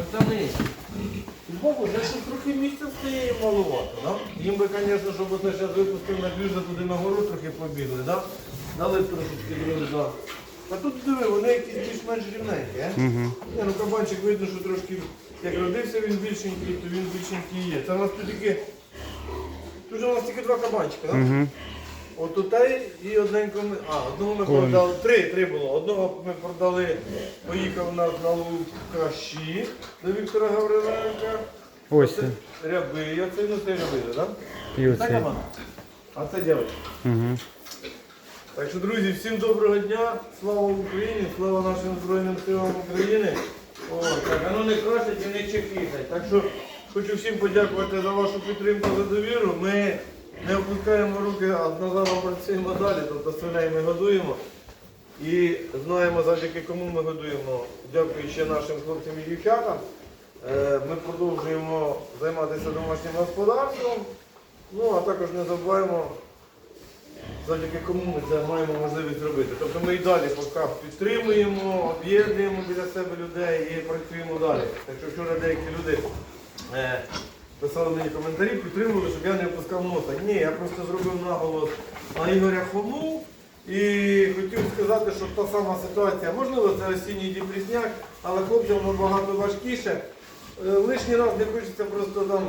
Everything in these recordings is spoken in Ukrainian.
Пацани, Богу, я щось трохи місця стає маловато, да? Їм би, звісно, щоб оце зараз випустив на блюза туди на гору трохи побігли, да? Дали трошечки. Да. А тут диви, вони якісь більш-менш рівненькі, е? Угу. Ні, ну кабанчик видно, що трошки, як родився він більшенький, то він більшенький є. Це у нас тут тільки, тут же у нас тільки два кабанчика, так? Угу. От тутай і одненько ми. А, одного ми продали. Три, три було. Одного ми продали, поїхав у нас на Лукаші до Віктора Гавриленка. Ось Це це. ряби, оце ну це ряби, так? І Це оцей. кабан. А це дівчинка. Угу. Так що, друзі, всім доброго дня, слава Україні, слава нашим Збройним силам України. О, так, а ну не красять і не чекітать. Так що хочу всім подякувати за вашу підтримку, за довіру. Ми не опускаємо руки, а назавжди працюємо далі, тобто свиней ми годуємо. І знаємо, завдяки кому ми годуємо. Дякую ще нашим хлопцям і дівчатам. Е, Ми продовжуємо займатися домашнім господарством. Ну, а також не забуваємо завдяки кому ми це маємо можливість робити. Тобто ми і далі поки підтримуємо, об'єднуємо біля себе людей і працюємо далі. Так що вчора деякі люди е, писали мені коментарі, підтримували, щоб я не опускав носа. Ні, я просто зробив наголос на Ігоря Хому і хотів сказати, що та сама ситуація, можливо, це осінній депресняк, але хлопцям набагато важкіше. Е, Лишній раз не хочеться просто там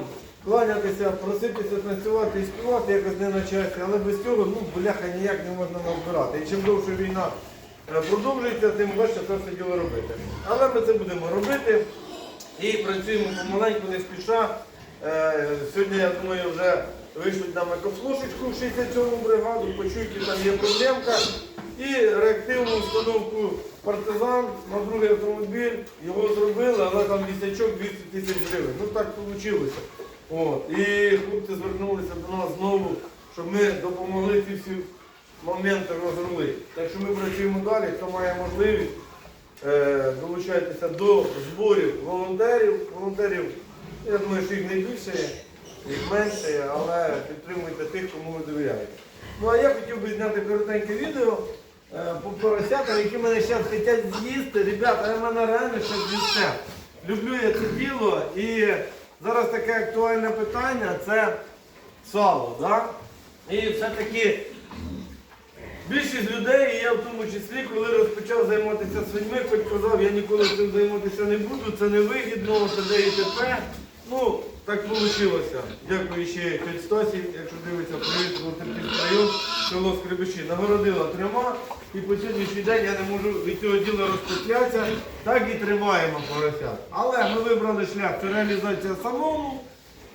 кланятися, проситися танцювати і співати якось не на часі, але без цього ну, бляха ніяк не можна назбирати. І чим довше війна е, продовжується, тим важче це все діло робити. Але ми це будемо робити і працюємо помаленьку, не спіша. Е, Сьогодні, я думаю, вже вийшлють нам екофлошечку в 67-му бригаду, почують, там є проблемка. І реактивну установку партизан на другий автомобіль його зробили, але там вісячок 200 тисяч гривень. Ну так вийшло. От. І хлопці звернулися до нас знову, щоб ми допомогли ці всі моменти розрулити. Так що ми працюємо далі, хто має можливість, е, долучайтеся до зборів волонтерів. Волонтерів, я думаю, що їх не більше, їх менше, але підтримуйте тих, кому ви довіряєте. Ну а я хотів би зняти коротеньке відео е, по поросятам, які мене зараз хочуть з'їсти. Ребята, ви мене реально ще з'їсте. Люблю я це діло і зараз таке актуальне питання це сало. Да? І все-таки більшість людей, і я в тому числі, коли розпочав займатися свиньми, хоч казав, я ніколи цим займатися не буду, це не вигідно, це де і тепер. Ну, так вийшло. Дякую ще тьоті Стасі, якщо дивиться, привіт, Волтерпільський район, село Скрибиші. Нагородила трьома і по сьогоднішній день я не можу від цього діла розпочатися, так і тримаємо поросят. Але ми вибрали шлях, це реалізація самому.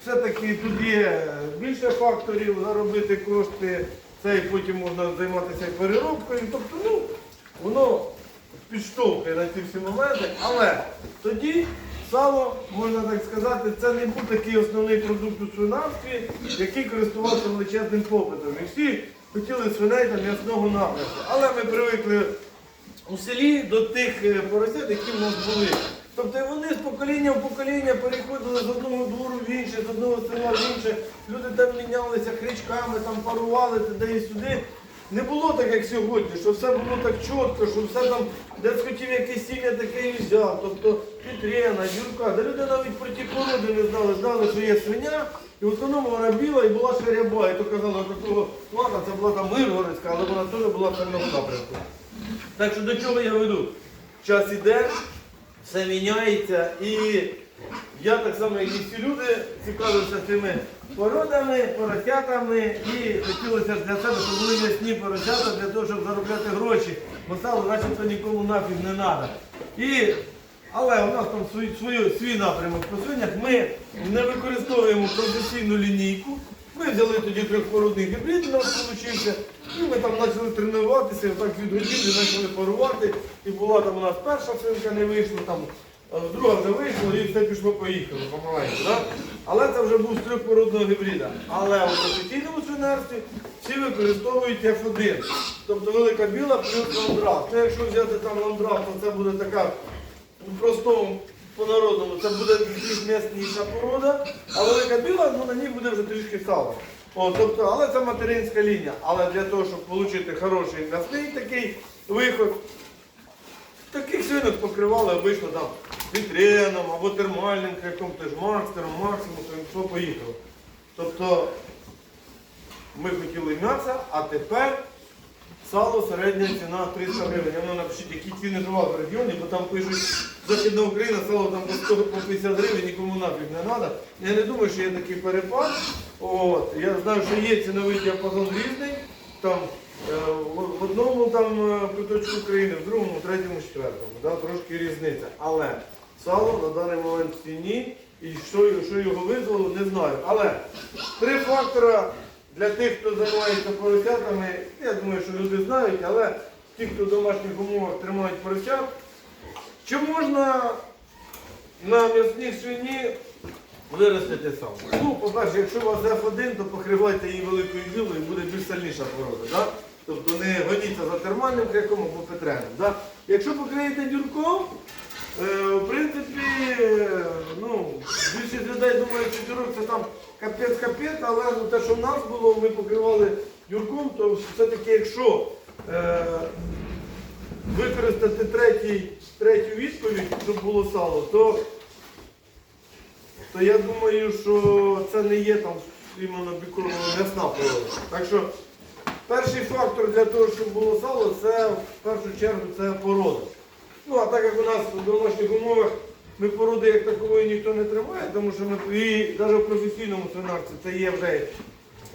Все-таки тут є більше факторів заробити кошти, це і потім можна займатися переробкою. Тобто, ну, воно підштовхує на ці всі моменти, але тоді сало, можна так сказати, це не був такий основний продукт у свинарстві, який користувався величезним попитом. І всі хотіли свиней та м'ясного напрямку. Але ми привикли у селі до тих е, поросят, які в нас були. Тобто вони з покоління в покоління переходили з одного двору в інше, з одного села в інше. Люди там мінялися хрячками, там парували туди і сюди. Не було так, як сьогодні, що все було так чітко, що все там, де схотів якесь сім'я таке і взяв. Тобто Петрена, Юрка, де люди навіть про ті породи не знали, знали, що є свиня, і в основному вона біла і була ще ряба. І то казали, такого ладно, це була там Миргородська, але вона теж була певного напрямку. Так що до чого я веду? Час іде, все міняється і я так само, як і всі люди, цікавився цими породами, поросятами і хотілося для себе, щоб були м'ясні поросята для того, щоб заробляти гроші, бо сало начебто нікому нафіг не треба. І, але у нас там свій, свій, свій напрямок по свинях, ми не використовуємо професійну лінійку. Ми взяли тоді трьохпородний гібрид, у нас вийшов, і ми там почали тренуватися, так від години почали парувати. І була там у нас перша свинка не вийшла, там друга вже вийшла і все пішло поїхало помаленьку. Да? Але це вже був з трьохпородного гібрида. Але у професійному свинарстві всі використовують F1. Тобто велика біла плюс ландрав. Ну, якщо взяти там ландрав, то це буде така простому по-народному, це буде більш м'ясніша порода, а велика біла, ну на ній буде вже трішки сала. О, тобто, але це материнська лінія. Але для того, щоб отримати хороший м'ясний такий виход, таких свинок покривали обично там вітреном або термальним кряком, теж макстером, максимум, то поїхало. Тобто ми хотіли м'яса, а тепер сало середня ціна 300 гривень. Воно напишіть, які ціни жива в регіоні, бо там пишуть Західна Україна, сало там по 100 по 50 гривень, нікому нафіг не треба. Я не думаю, що є такий перепад. От. Я знаю, що є ціновий діапазон різний. Там, в в одному там е, куточку України, в другому, в третьому, четвертому. Да, трошки різниця. Але сало на даний момент в ціні і що, що його визвало, не знаю. Але три фактора для тих, хто займається поросятами, я думаю, що люди знають, але ті, хто в домашніх умовах тримають поросят, чи можна на м'ясній свині виростити сам? Ну, по-перше, якщо у вас F1, то покривайте її великою білою і буде більш сильніша порода. Да? Тобто не гоніться за термальним кряком або петреном. Да? Якщо покриєте дюрком, е, в принципі, е, ну, більшість людей думають, що дюрок це там капець-капець, але ну, те, що в нас було, ми покривали дюрком, то все-таки якщо е, використати третій, третю відповідь, щоб було сало, то, то я думаю, що це не є там іменно бікова м'ясна порода. Так що перший фактор для того, щоб було сало, це в першу чергу це порода. Ну, а так як у нас в домашніх умовах ми породи як такової ніхто не тримає, тому що ми і навіть в професійному свинарстві це є вже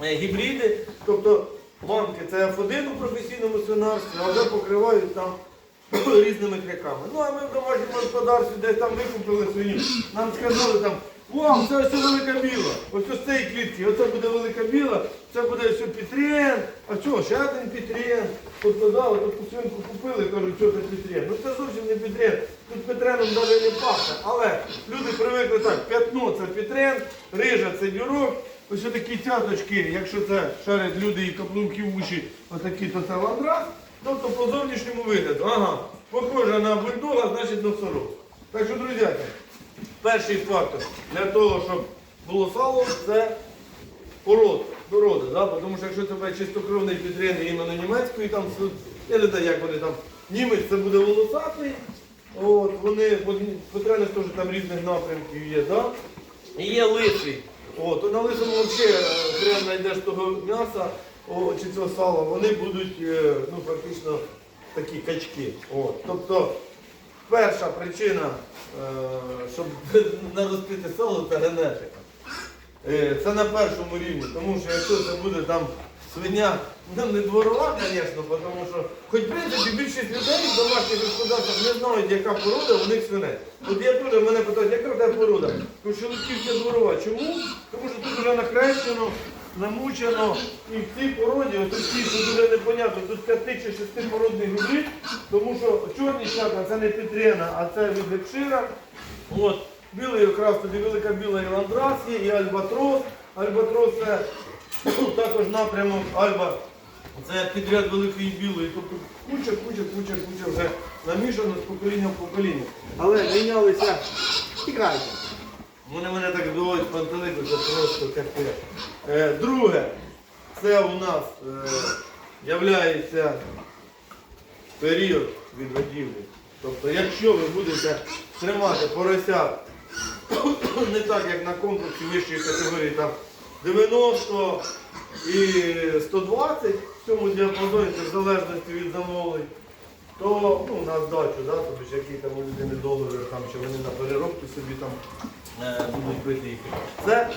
е, гібриди, тобто мамки це F1 у професійному свинарстві, а вже покривають там різними кряками. Ну а ми в домашньому господарстві десь там викупили свині, нам сказали там, вау, це ось велика біла, ось ось цієї клітки, оце буде велика біла, це буде все Петрен, а що, ще один Петрен. Тобто, да, от свинку купили, кажуть, що це Петрен. Ну це зовсім не Петрен, тут Петреном навіть не пахне. Але люди привикли так, п'ятно це Петрен, рижа це дюрок, ось такі цяточки, якщо це шарять люди і каплунки в уші, отакі, то це ландрас. Тобто по зовнішньому вигляду. Ага, похоже на бульдога, значить носорог. Так що, друзі, перший фактор для того, щоб було сало, це пород, порода, да? тому що якщо тебе чистокровний підрин іменно німецької, там, я не знаю, як вони там, німець це буде волосатий, от, вони, потрібно теж там різних напрямків є, да? і є лисий. От, на лисому взагалі хрен знайдеш того м'яса о, чи цього сала, вони будуть е, ну, практично такі качки. От. Тобто перша причина, е, щоб наростити сало, це генетика. Е, Це на першому рівні, тому що якщо це буде там свиня, ну не дворова, звісно, тому що, хоч в принципі більшість людей в домашніх господарствах не знають, яка порода у них свинець. От я теж мене питають, яка тебе порода? Тому що литківська дворова. Чому? Тому що тут вже накрещено, намучено, і в цій породі, от ці, тут дуже непонятно, тут п'яти чи шестипородний гібрид, тому що чорні чакра це не Петрена, а це від Лекшира. От, білий якраз тоді велика біла і ландрас є, і альбатрос. Альбатрос це також напрямок Альба. Це підряд великої білої. Тобто куча, куча, куча, куча вже намішано з покоління в покоління. Але мінялися. Тікайте. Вони мене так збивають пантелику, це просто капець. Е, друге, це у нас е, являється період відгодівлі. Тобто, якщо ви будете тримати поросят не так, як на конкурсі вищої категорії, там 90 і 120 в цьому діапазоні, це в залежності від замовлень, то ну, на здачу, да, тобто, які там у людини долари, там, чи вони на переробку собі там будуть бити їх. Це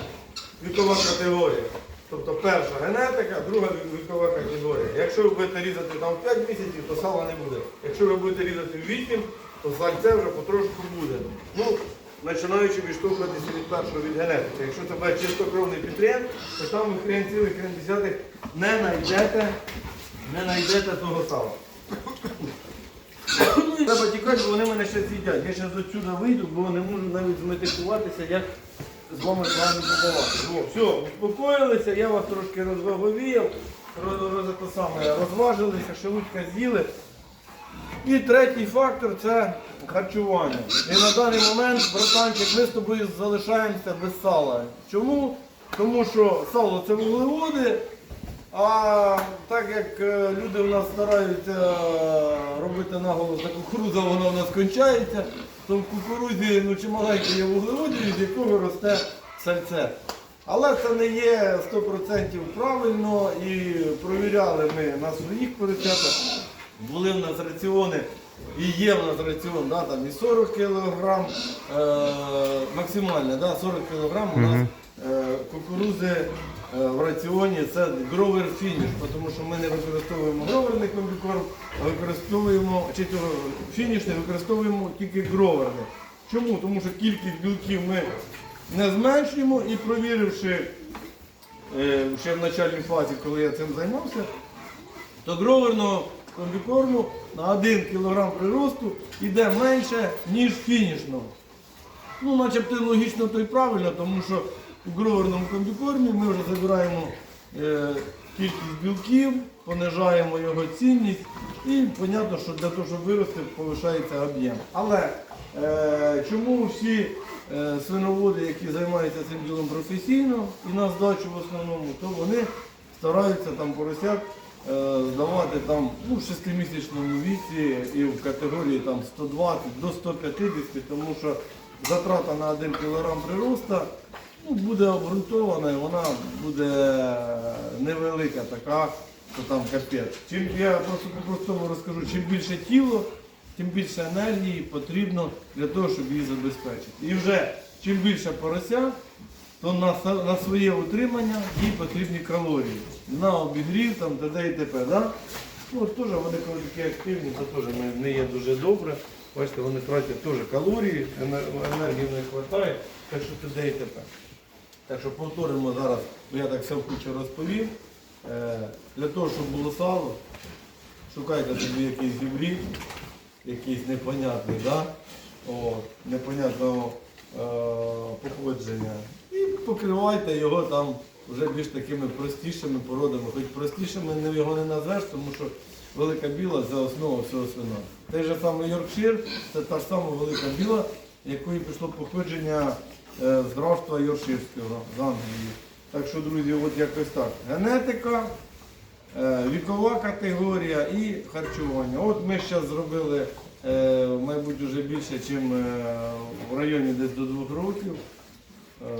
вікова категорія. Тобто перша генетика, друга вікова категорія. Якщо ви будете різати там в 5 місяців, то сала не буде. Якщо ви будете різати в 8, то сальце вже потрошку буде. Ну, починаючи відштовхуватися від першого від генетики. Якщо це буде чистокровний підтрен, то там ви хрен цілих хрен десятих не знайдете, не знайдете того сала. Треба тікати, бо вони мене ще з'їдять. Я зараз отсюди вийду, бо не можу навіть зметикуватися, як з вами з вами побалати. О, все, успокоїлися, я вас трошки розваговіяв, роз, роз, саме, розважилися, шелудька з'їли. І третій фактор це харчування. І на даний момент, братанчик, ми з тобою залишаємося без сала. Чому? Тому що сало це вуглеводи, а так як е, люди в нас стараються робити наголос на кукурудзу, вона в нас кончається. то в кукурудзі ну, чималенько є вуглеводів, з якого росте сальце. Але це не є 100% правильно і провіряли ми на своїх поросятах. Були в нас раціони і є в нас раціон, да, там і 40 кг, е, максимально, да, 40 кг у нас е, кукурузи е, в раціоні це гровер фініш, тому що ми не використовуємо гроверний комбікорм, а використовуємо, чи то фінішний використовуємо тільки гроверний. Чому? Тому що кількість білків ми не зменшуємо і провіривши е, ще в начальній фазі, коли я цим займався, то гроверного комбікорму на 1 кг приросту йде менше, ніж фінішного. Ну, начебто логічно то й правильно, тому що у гроверному комбікормі ми вже забираємо е, кількість білків, понижаємо його цінність і зрозуміло, що для того, щоб вирости, повишається об'єм. Але е, чому всі е, свиноводи, які займаються цим ділом професійно і на здачу в основному, то вони стараються там поросят здавати там ну, в 6-місячному віці і в категорії там 120 до 150, тому що затрата на 1 кг прироста ну, буде обґрунтована і вона буде невелика така, що там капець. Чим я просто по-простому розкажу, чим більше тіло, тим більше енергії потрібно для того, щоб її забезпечити. І вже чим більше порося, то на, на своє утримання їй потрібні калорії. На обігрів, там, т.д. і т.п. Да? Ну, от теж вони коли такі активні, то теж не, є дуже добре. Бачите, вони тратять теж калорії, енергії не вистачає, так що т.д. і т.п. Так що повторимо зараз, бо я так все в кучу розповів. Е, Для того, щоб було сало, шукайте собі якийсь гібрид, якийсь непонятний, да? От, непонятного е, походження. І покривайте його там вже більш такими простішими породами. Хоч простішими його не назвеш, тому що велика біла це основа всього свина. Той же самий Йоркшир це та ж сама велика біла, якої пішло походження е, з графства Йоркширського з Англії. Так що, друзі, от якось так. Генетика, Е, Вікова категорія і харчування. От ми зараз зробили, е, мабуть, вже більше, ніж в районі десь до двох років. Е,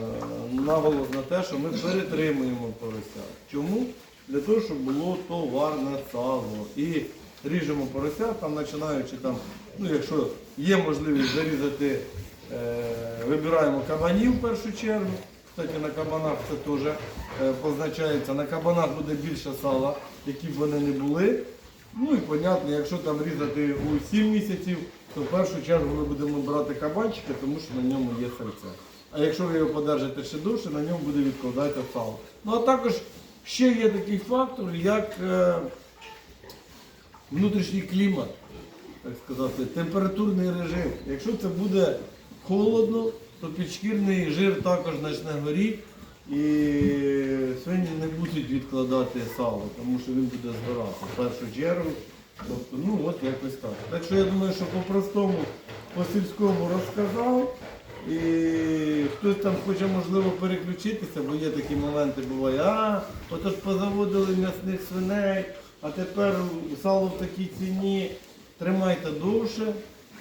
Наголос на те, що ми перетримуємо порося. Чому? Для того, щоб було товарне сало. І ріжемо порося, там починаючи там, ну якщо є можливість зарізати, е, вибираємо кабанів в першу чергу. Кстати, на кабанах це теж е, позначається. На кабанах буде більше сала, які б вони не були. Ну і понятно, якщо там різати у 7 місяців, то в першу чергу ми будемо брати кабанчика, тому що на ньому є серце. А якщо ви його подержите ще довше, на ньому буде відкладатися сало. Ну а також ще є такий фактор, як е, внутрішній клімат, так сказати, температурний режим. Якщо це буде холодно, то підшкірний жир також почне горіти і свині не будуть відкладати сало, тому що він буде згорати в першу чергу. Тобто, ну от якось так. Так що я думаю, що по-простому, по-сільському розказав. І хтось там хоче можливо переключитися, бо є такі моменти, буває, а, ото ж позаводили м'ясних свиней, а тепер сало в такій ціні. Тримайте довше,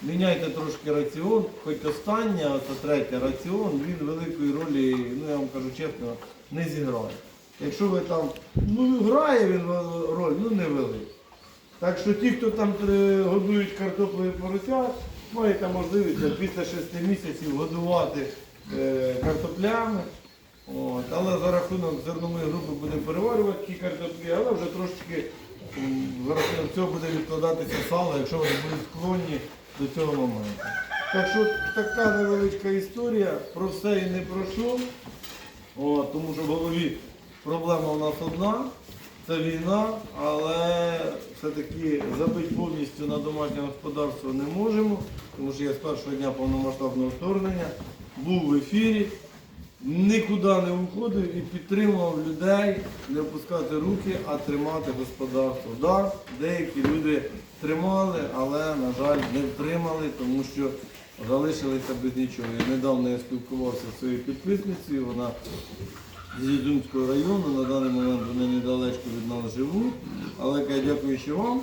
міняйте трошки раціон, хоч останнє, а це третє раціон, він великої ролі, ну я вам кажу чесно, не зіграє. Якщо ви там, ну грає він роль, ну не великий. Так що ті, хто там е, годують картоплею поросят, маєте можливість після 6 місяців годувати е, картоплями. От. Але за рахунок зернової групи будемо переварювати ті картоплі, але вже трошечки за рахунок цього буде відкладатися сало, якщо вони будуть склонні до цього моменту. Так що така невеличка історія, про все і не про що. От, тому що в голові проблема у нас одна, це війна, але все-таки забити повністю на домашнє господарство не можемо, тому що я з першого дня повномасштабного вторгнення був в ефірі, нікуди не уходив і підтримував людей не опускати руки, а тримати господарство. Да, деякі люди тримали, але, на жаль, не втримали, тому що залишилися без нічого. І недавно я спілкувався зі своєю підписницею, вона з Ізюмського району, на даний момент вони недалечко живуть. Але дякуючи вам,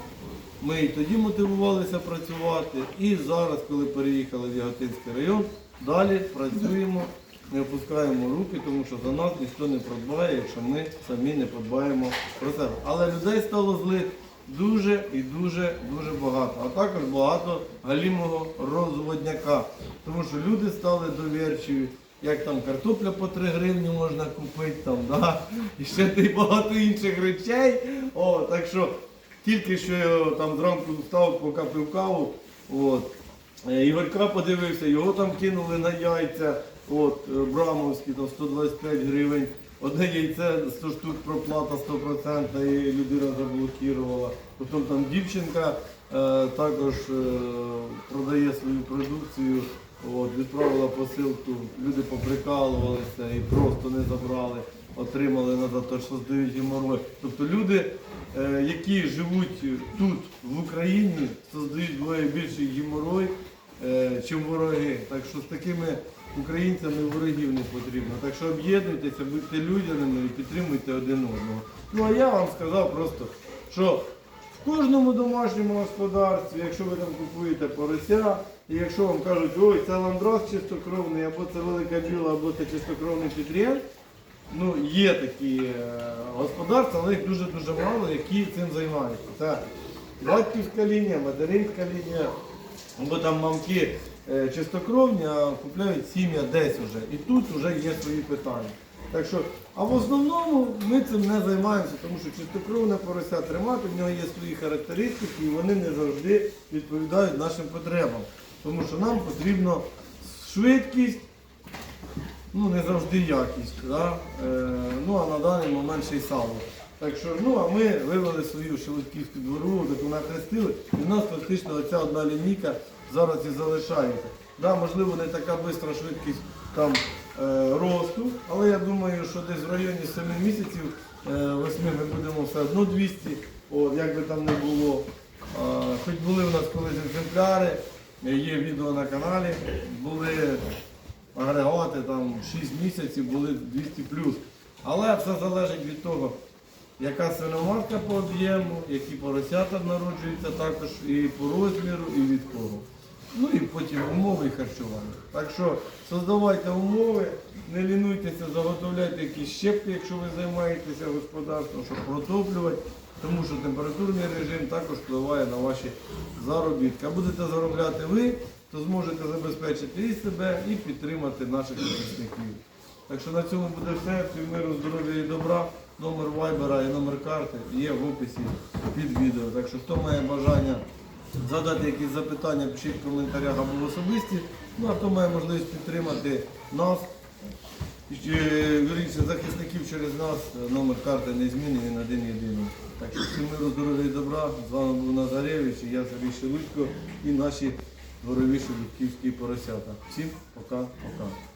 Ми і тоді мотивувалися працювати, і зараз, коли переїхали в Яготинський район, далі працюємо, не опускаємо руки, тому що за нас ніхто не подбає, якщо ми самі не подбаємо про себе. Але людей стало злих дуже і дуже дуже багато. А також багато галімого розводняка. Тому що люди стали довірчиві. Як там картопля по 3 гривні можна купити, там, да? і ще багато інших речей. О, так що тільки що я там зранку встав, поки пив каву. От. Е, Ігорька подивився, його там кинули на яйця, от, е, брамовські, там 125 гривень. Одне яйце 100 штук проплата 100% і людина заблокувала. Потім там дівчинка е, також е, продає свою продукцію, от, відправила посилку, люди поприкалувалися і просто не забрали, отримали назад те, що здають геморрой. Тобто люди, е, які живуть тут, в Україні, создають двоє більший геморрой, е, чим вороги. Так що з такими українцями ворогів не потрібно. Так що об'єднуйтеся, будьте людяними і підтримуйте один одного. Ну а я вам сказав просто, що в кожному домашньому господарстві, якщо ви там купуєте порося, і якщо вам кажуть, ой, це ландрос чистокровний, або це велика біла, або це чистокровний підрієн, ну, є такі е, господарства, але їх дуже-дуже мало, які цим займаються. Це батьківська лінія, материнська лінія, або там мамки е, чистокровні, а купляють сім'я десь вже. І тут вже є свої питання. Так що, а в основному ми цим не займаємося, тому що чистокровне порося тримати, в нього є свої характеристики і вони не завжди відповідають нашим потребам. Тому що нам потрібно швидкість, ну не завжди якість, да? е, ну а на даний момент ще й сало. Так що, ну а ми вивели свою шелудьківську двору, таку нахрестили, і в нас фактично оця одна лінійка зараз і залишається. Да, можливо, не така швидка швидкість там е, росту, але я думаю, що десь в районі 7 місяців, е, 8 ми будемо все одно 200, от, як би там не було. А, хоч були в нас колись екземпляри, е, є відео на каналі, були агрегати там 6 місяців, були 200 плюс. Але все залежить від того, яка свиноматка по об'єму, які поросята народжуються також і по розміру, і від кого. Ну і потім умови і харчування. Так що создавайте умови, не лінуйтеся, заготовляйте якісь щепки, якщо ви займаєтеся господарством, щоб протоплювати, тому що температурний режим також впливає на ваші заробітки. А будете заробляти ви, то зможете забезпечити і себе, і підтримати наших захисників. Так що на цьому буде все. Всім миру, здоров'я і добра. Номер вайбера і номер карти є в описі під відео. Так що хто має бажання задати якісь запитання, пишіть в коментарях або в особисті. Ну а хто має можливість підтримати нас, вірніше, захисників через нас, номер карти не змінений, він один єдиний. Так що всім миру, здоров'я і добра. З вами був Назаревич, і я Сергій Шелудько і наші дворові шелудьківські поросята. Всім пока-пока.